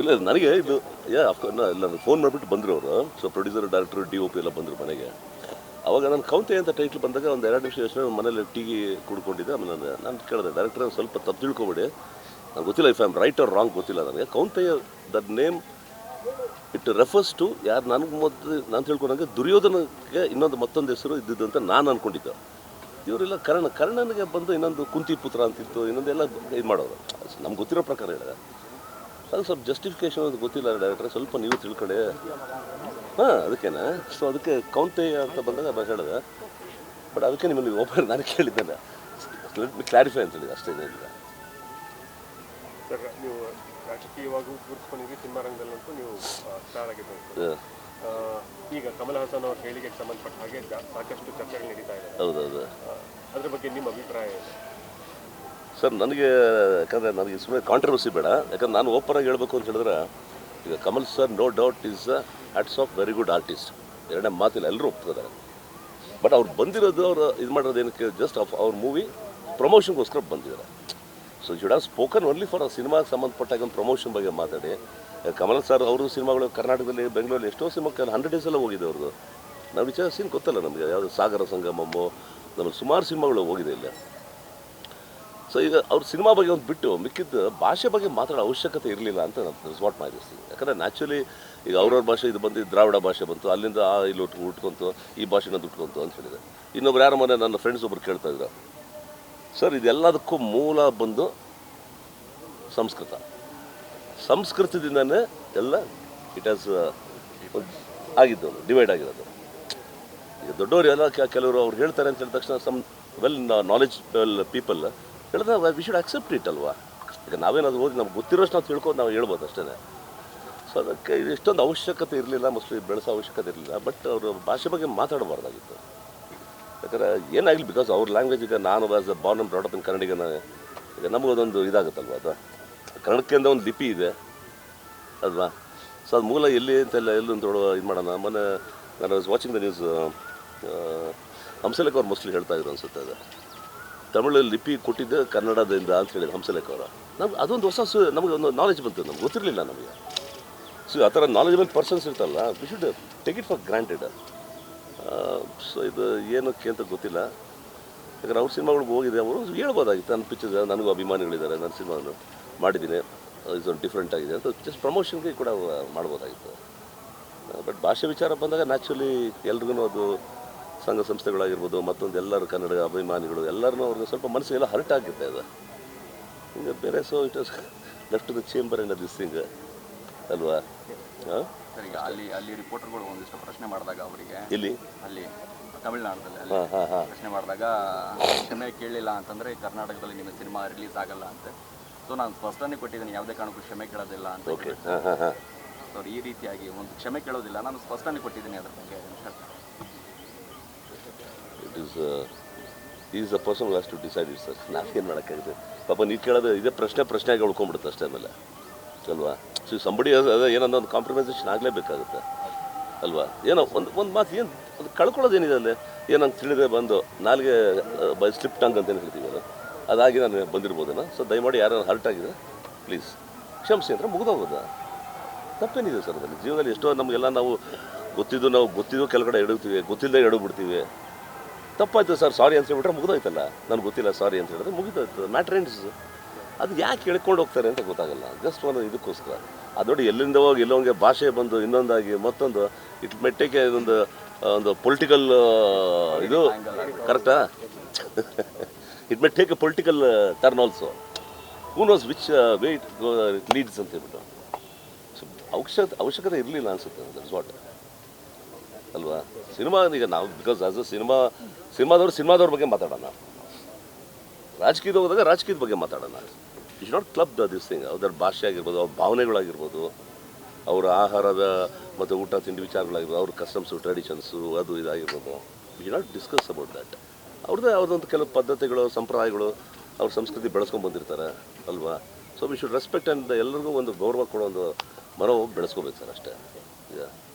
ಇಲ್ಲ ನನಗೆ ಇದು, ಯಾ ಇಲ್ಲ ಫೋನ್ ಮಾಡಿಬಿಟ್ಟು ಬಂದರು ಅವರು. So producer director D O P ಎಲ್ಲ ಬಂದರು ಮನೆಗೆ. ಅವಾಗ ನಾನು ಕೌಂತೆ ಅಂತ ಟೈಟ್ಲ್ ಬಂದಾಗ ಒಂದು ಎರಡು ನಿಮಿಷ ಯೋಚನೆ ಮನೇಲಿ ಕುಡ್ಕೊಂಡಿದ್ದೆ. ಆಮೇಲೆ ನಾನು ನಾನು ಕೇಳಿದೆ ಡೈರೆಕ್ಟರ್ ಸ್ವಲ್ಪ ತಪ್ಪು ತಿಳ್ಕೊಬೇಡಿ. ನನಗೆ ಗೊತ್ತಿಲ್ಲ if I am right or wrong ಗೊತ್ತಿಲ್ಲ ನನಗೆ. Kaunteya that name it refers to ಯಾರು ನನಗೆ ಮೊದಲು, ನಾನು ತಿಳ್ಕೊಂಡಂಗೆ ದುರ್ಯೋಧನಕ್ಕೆ ಇನ್ನೊಂದು ಮತ್ತೊಂದು ಹೆಸರು ಇದ್ದಿದ್ದು ಅಂತ ನಾನು ಅಂದ್ಕೊಂಡಿದ್ದೆ ಇವರೆಲ್ಲ ಕರ್ಣ, ಕರ್ಣನಿಗೆ ಬಂದು ಇನ್ನೊಂದು ಕುಂತಿ ಪುತ್ರ ಅಂತಿತ್ತು, ಇನ್ನೊಂದೆಲ್ಲ ಇದು ಮಾಡೋರು. ನಮ್ಗೆ ಗೊತ್ತಿರೋ ಪ್ರಕಾರ ಹೇಳಿದೆ. ಅದು ಸ್ವಲ್ಪ ಜಸ್ಟಿಫಿಕೇಶನ್ ಅದು ಗೊತ್ತಿಲ್ಲ ಡೈರೆಕ್ಟ್ರೆ ಸ್ವಲ್ಪ ನೀವು ತಿಳ್ಕೊಳ್ಳಿ. ಹಾಂ ಅದಕ್ಕೇನೆ? ಸೊ ಅದಕ್ಕೆ ಕೌಂಟೆ ಅಂತ ಬಂದಾಗ ಬಸ್ ಹೇಳಿದೆ ಬಟ್ ಅದಕ್ಕೆ ನಿಮ್ಮಲ್ಲಿ ಓಪನ್ ನಾನು ಕೇಳಿದ್ದೇನೆ. ಕ್ಲಾರಿಫೈ ಅಂತ ಹೇಳಿದೆ ಅಷ್ಟೇ ಏನಿಲ್ಲ ಸರ್ ನೀವು ರಾಜಕೀಯವಾಗೂ ಗುರುತಿಸ್ಕೊಂಡಿದ್ರಿ ಸಿನಿಮಾ ರಂಗದಲ್ಲಂತೂ ನೀವು ಸ್ಟಾರ್ ಈಗ ಕಮಲ್ ಹಾಸನ್ ಅವ್ರ ಹೇಳಿಕೆಗೆ ಸಂಬಂಧಪಟ್ಟ ಹಾಗೆ ಸಾಕಷ್ಟು ಚರ್ಚೆಗಳು ನಡೀತಾ ಇದೆ. ಹೌದೌದು. ಆ, ಅದ್ರ ಬಗ್ಗೆ ನಿಮ್ಮ ಅಭಿಪ್ರಾಯ ಏನು? ಸರ್, ನನಗೆ, ಯಾಕಂದರೆ ನನಗೆ ಸುಮ್ಮನೆ ಕಾಂಟ್ರವರ್ಸಿ ಬೇಡ. ಯಾಕಂದ್ರೆ ನಾನು ಓಪನ್ ಆಗಿ ಹೇಳಬೇಕು ಅಂತ ಹೇಳಿದ್ರೆ, ಈಗ Kamal sir no doubt is hats off very good artist ಎರಡನೇ ಮಾತಿಲ್ಲ ಎಲ್ಲರೂ ಒಪ್ತಿದ್ದಾರೆ. ಬಟ್ ಅವ್ರು ಬಂದಿರೋದು, ಅವರು ಇದು ಮಾಡೋದು ಏನಕ್ಕೆ ಜಸ್ಟ್ ಆಫ್ ಅವ್ರ ಮೂವಿ ಪ್ರಮೋಷನ್ಗೋಸ್ಕರ ಬಂದಿದ್ದಾರೆ. So should have spoken only for ಸಿನಿಮಾಗೆ ಸಂಬಂಧಪಟ್ಟಾಗ ಒಂದು ಪ್ರಮೋಷನ್ ಬಗ್ಗೆ ಮಾತಾಡಿ. ಕಮಲ್ ಸರ್, ಅವರು ಸಿನಿಮಾಗಳು ಕರ್ನಾಟಕದಲ್ಲಿ, ಬೆಂಗಳೂರಲ್ಲಿ ಎಷ್ಟೋ ಸಿನಿಮಾಕ್ಕೆ ಹಂಡ್ರೆಡ್ ಡೇಸ್ ಎಲ್ಲ ಹೋಗಿದೆ ಅವ್ರದ್ದು. ನಾವು ವಿಚಾರ ಸೀನ್ ಗೊತ್ತಲ್ಲ ನಮಗೆ, ಯಾವುದು ಸಾಗರ ಸಂಗಮಮ್ಮು, ನಮಗೆ ಸುಮಾರು ಸಿನಿಮಾಗಳು ಹೋಗಿದೆ ಇಲ್ಲ. ಸೊ ಈಗ ಅವ್ರ ಸಿನಿಮಾ ಬಗ್ಗೆ ಒಂದು ಬಿಟ್ಟು ಮಿಕ್ಕಿದ್ದು ಭಾಷೆ ಬಗ್ಗೆ ಮಾತಾಡೋ ಅವಶ್ಯಕತೆ ಇರಲಿಲ್ಲ ಅಂತ ನಾನು ವಾಟ್ ಮೈ ಯಾಕಂದರೆ ನ್ಯಾಚುರಲಿ ಈಗ ಅವ್ರವ್ರ ಭಾಷೆ ಇದು ಬಂದು ದ್ರಾವಿಡ ಭಾಷೆ ಬಂತು, ಅಲ್ಲಿಂದ ಆ ಇಲ್ಲಿ ಉಟ್, ಉಟ್ಕೊಂತು, ಈ ಭಾಷೆನ ಉಟ್ಕೊಂತು ಅಂತ ಹೇಳಿದೆ ಇನ್ನೊಬ್ರು ಯಾರ ಮನೆ ನನ್ನ ಫ್ರೆಂಡ್ಸ್ ಒಬ್ರು ಕೇಳ್ತಾ ಇದ್ರು. ಸರ್ ಇದೆಲ್ಲದಕ್ಕೂ ಮೂಲ ಬಂದು ಸಂಸ್ಕೃತ. ಸಂಸ್ಕೃತದಿಂದನೇ ಎಲ್ಲ ಇಟ್ ಆಸ್ ಆಗಿದ್ದು ಡಿವೈಡ್ ಆಗಿರೋದು. ಈಗ ದೊಡ್ಡವರು ಎಲ್ಲ ಕೆಲವರು ಅವ್ರು ಹೇಳ್ತಾರೆ ಅಂತ ಹೇಳಿದ ತಕ್ಷಣ ಸಮ್ ವೆಲ್ ನಾಲೆಜ್ ಪೀಪಲ್ ಹೇಳಿದ್ರೆ ವಿ ಶುಡ್ ಅಕ್ಸೆಪ್ಟ್ ಇಟ್ ಅಲ್ವಾ? ಈಗ ನಾವೇನಾದ್ರು ಓದಿ ನಮ್ಗೆ ಗೊತ್ತಿರೋಷ್ಟು ನಾವು ತಿಳ್ಕೊಂಡು ನಾವು ಹೇಳ್ಬೋದು ಅಷ್ಟೇ ಸೊ ಅದಕ್ಕೆ ಇದು ಇಷ್ಟೊಂದು ಅವಶ್ಯಕತೆ ಇರಲಿಲ್ಲ ಮೋಸ್ಟ್ಲಿ ಬೆಳೆಸೋ ಅವಶ್ಯಕತೆ ಇರಲಿಲ್ಲ ಬಟ್ ಅವರು ಭಾಷೆ ಬಗ್ಗೆ ಮಾತಾಡಬಾರ್ದಾಗಿತ್ತು. ಯಾಕಂದರೆ ಏನಾಗಲಿ ಬಿಕಾಸ್ ಅವ್ರ ಲ್ಯಾಂಗ್ವೇಜ್ ಈಗ ನಾನು as a born and brought up in ಕನ್ನಡಿಗನ ಈಗ ನಮಗದೊಂದು ಇದಾಗುತ್ತಲ್ವ ಅದು? ಕನ್ನಡಕ್ಕಿಂದ ಒಂದು ಲಿಪಿ ಇದೆ, ಅಲ್ವಾ? ಸೊ ಅದು ಮೂಲ ಎಲ್ಲಿ ಅಂತೆಲ್ಲ ಎಲ್ಲೊಂದು ದೊಡ್ಡ ಇದು ಮಾಡೋಣ. ಮೊನ್ನೆ ನಾನು ವಾಚಿಂಗ್ ದ ನ್ಯೂಸ್ ಹಂಸಲಕ್ಕೆ ಅವ್ರು ಮೋಸ್ಟ್ಲಿ ಹೇಳ್ತಾ ಇದ್ರು ಅನ್ಸುತ್ತೆ ಅದು. ತಮಿಳಲ್ಲಿ ಲಿಪಿ ಕೊಟ್ಟಿದ್ದು ಕನ್ನಡದಿಂದ ಅಂತ ಹೇಳಿದ್ರು ಹಂಸಲೇಖ ಅವರ. ನಮ್ಗೆ ಅದೊಂದು ಹೊಸ ಸು, ನಮಗೆ ಒಂದು ನಾಲೆಜ್ ಬಂತು, ನಮ್ಗೆ ಗೊತ್ತಿರಲಿಲ್ಲ ನಮಗೆ. ಸೊ ಆ ಥರ ನಾಲೆಜಬಲ್ ಪರ್ಸನ್ಸ್ ಇರ್ತಲ್ಲ we should take it for granted so ಇದು ಏನು ಅಂತ ಗೊತ್ತಿಲ್ಲ. ಯಾಕಂದ್ರೆ ಅವ್ರ ಸಿನಿಮಾಗಳಿಗೆ ಹೋಗಿದೆ, ಅವರು ಹೇಳ್ಬೋದಾಗಿತ್ತು. ನನ್ನ ಪಿಕ್ಚರ್ ನನಗೂ ಅಭಿಮಾನಿಗಳಿದ್ದಾರೆ, ನನ್ನ ಸಿನಿಮಾವನ್ನು ಮಾಡಿದ್ದೀನಿ ಇದು ಡಿಫ್ರೆಂಟ್ ಆಗಿದೆ ಅಂತ ಜಸ್ಟ್ ಪ್ರಮೋಷನ್ಗೆ ಕೂಡ ಮಾಡ್ಬೋದಾಗಿತ್ತು. ಬಟ್ ಭಾಷೆ ವಿಚಾರ ಬಂದಾಗ ನ್ಯಾಚುರಲಿ ಎಲ್ರಿಗೂ ಅದು ಸಂಘ ಸಂಸ್ಥೆಗಳಾಗಿರ್ಬೋದು ಮತ್ತೊಂದು ಎಲ್ಲರೂ ಕನ್ನಡ ಅಭಿಮಾನಿಗಳು ಎಲ್ಲರನ್ನೂ ಅವ್ರಿಗೆ ಸ್ವಲ್ಪ ಮನಸ್ಸಿಗೆಲ್ಲ ಹರ್ಟ್ ಆಗುತ್ತೆ ಅದು. ಹಿಂಗೆ ಬೇರೆ so it is left the chamber in this thing ಅಲ್ವಾ? ಹಾಂ? ಈಗ ಅಲ್ಲಿ ಅಲ್ಲಿ ರಿಪೋರ್ಟರ್ಗಳು ಒಂದಿಷ್ಟು ಪ್ರಶ್ನೆ ಮಾಡಿದಾಗ ಅವರಿಗೆ. ಇಲ್ಲಿ ಅಲ್ಲಿ ಹಾಂ ಪ್ರಶ್ನೆ ಮಾಡಿದಾಗ ಕ್ಷಮೆ ಕೇಳಲಿಲ್ಲ ಅಂತಂದ್ರೆ ಕರ್ನಾಟಕದಲ್ಲಿ ನಿಮ್ಮ ಸಿನಿಮಾ ರಿಲೀಸ್ ಆಗಲ್ಲ ಅಂತ. ಸೊ ನಾನು ಸ್ಪಷ್ಟನೆ ಕೊಟ್ಟಿದ್ದೀನಿ ಯಾವುದೇ ಕಾರಣಕ್ಕೂ ಕ್ಷಮೆ ಕೇಳೋದಿಲ್ಲ ಅಂತ ಈ ರೀತಿಯಾಗಿ ಒಂದು ಕ್ಷಮೆ ಕೇಳೋದಿಲ್ಲ ನಾನು ಸ್ಪಷ್ಟನೆ ಕೊಟ್ಟಿದ್ದೀನಿ ಅದ್ರ ಬಗ್ಗೆ. It is a person last to decide it sir ನಾವೇನು ಮಾಡೋಕ್ಕಾಗುತ್ತೆ ಪಾಪ ನೀವು ಕೇಳೋದು ಇದೇ ಪ್ರಶ್ನೆ ಪ್ರಶ್ನೆಗೆ ಉಳ್ಕೊಂಡ್ಬಿಡುತ್ತೆ ಅಷ್ಟೇ ಮೇಲೆ ಅಲ್ವಾ? ಸೊ ಸಂಬಡಿ ಅದೇ ಏನೋ ಒಂದು ಕಾಂಪ್ರಮೈಸೇಷನ್ ಆಗಲೇಬೇಕಾಗುತ್ತೆ. ಅಲ್ವಾ? ಏನೋ ಒಂದು ಒಂದು ಮಾತು ಏನು ಅದು ಕಳ್ಕೊಳ್ಳೋದೇನಿದೆ ಅಲ್ಲಿ ಏನಂತ ತಿಳಿದೆ ಬಂದು ನಾಲ್ಗೆ ಬೈ ಸ್ಲಿಪ್ ಟಂಗ್ ಅಂತ ಏನು ಹೇಳ್ತೀವಲ್ಲ ಅದಾಗಿ ನಾನು ಬಂದಿರ್ಬೋದಲ್ಲ ಸೊ ದಯಮಾಡಿ ಯಾರು ಹರ್ಟ್ ಆಗಿದೆ ಪ್ಲೀಸ್ ಕ್ಷಮಿಸಿ ಅಂದರೆ ಮುಗಿದೋಗೋದಾ. ತಪ್ಪೇನಿದೆ ಸರ್ ಅದರಲ್ಲಿ? ಜೀವನದಲ್ಲಿ ಎಷ್ಟೋ ನಮಗೆಲ್ಲ ನಾವು ಗೊತ್ತಿದ್ದು ನಾವು ಗೊತ್ತಿದ್ದು ಕೆಳಗಡೆ ಎಡುತ್ತೀವಿ ಗೊತ್ತಿಲ್ಲದೆ ಎಡು ಬಿಡ್ತೀವಿ ತಪ್ಪಾಯ್ತು ಸರ್ ಸಾರಿ ಅಂತ ಹೇಳ್ಬಿಟ್ರೆ ಮುಗಿದೋಯ್ತಲ್ಲ? ನನಗೆ ಗೊತ್ತಿಲ್ಲ ಸಾರಿ ಅಂತ ಹೇಳಿದ್ರೆ ಮುಗಿದೋಯ್ತು. ಮ್ಯಾಟ್ರ್ ಎಂಡ್ಸ್ ಅದು ಯಾಕೆ ಹೇಳ್ಕೊಂಡು ಹೋಗ್ತಾರೆ ಅಂತ ಗೊತ್ತಾಗಲ್ಲ. ಜಸ್ಟ್ ಒಂದು ಇದಕ್ಕೋಸ್ಕರ. ಅದು ಎಲ್ಲಿಂದ ಹೋಗಿ ಎಲ್ಲೋಂಗೆ ಭಾಷೆ ಬಂದು ಇನ್ನೊಂದಾಗಿ ಮತ್ತೊಂದು ಇಟ್ ಮೆಟ್ಟಕ್ಕೆ ಇದೊಂದು ಒಂದು ಪೊಲಿಟಿಕಲ್ ಇದು ಕರೆಕ್ಟಾ it may take political turn also who knows which way it leads ಅಂತ ಹೇಳ್ಬಿಟ್ಟು. ಸೊ ಅವಶ್ಯಕ, ಅವಶ್ಯಕತೆ ಇರಲಿಲ್ಲ ಅನ್ಸುತ್ತೆ ದಟ್ಸ್ ವಾಟ್ ಅಲ್ವಾ? ಸಿನಿಮಾ ಈಗ ನಾವು ಬಿಕಾಸ್ ಆಸ್ ಅ ಸಿನಿಮಾ, ಸಿನಿಮಾದವ್ರು ಸಿನಿಮಾದವ್ರ ಬಗ್ಗೆ ಮಾತಾಡೋಣ. ರಾಜಕೀಯದ ಹೋದಾಗ ರಾಜಕೀಯದ ಬಗ್ಗೆ ಮಾತಾಡೋಣ. It's not club this thing ಅವ್ರ ಭಾಷೆ ಆಗಿರ್ಬೋದು ಅವ್ರ ಭಾವನೆಗಳಾಗಿರ್ಬೋದು, ಅವರ ಆಹಾರದ ಮತ್ತು ಊಟ, ತಿಂಡಿ ವಿಚಾರಗಳಾಗಿರ್ಬೋದು, ಅವ್ರ ಕಸ್ಟಮ್ಸು ಟ್ರೆಡಿಷನ್ಸು ಅದು ಇದಾಗಿರ್ಬೋದು. You not discuss about that ಅವ್ರದ್ದೇ ಅವ್ರದ್ದೊಂದು ಕೆಲವು ಪದ್ಧತಿಗಳು, ಸಂಪ್ರದಾಯಗಳು ಅವ್ರ ಸಂಸ್ಕೃತಿ ಬೆಳೆಸ್ಕೊಂಡು ಬಂದಿರ್ತಾರೆ, ಅಲ್ವಾ? So we should respect and ಎಲ್ಲರಿಗೂ ಒಂದು ಗೌರವ ಕೊಡೋ ಒಂದು ಮನೋಭಾವ ಬೆಳೆಸ್ಕೋಬೇಕು ಸರ್ ಅಷ್ಟೇ. ಈಗ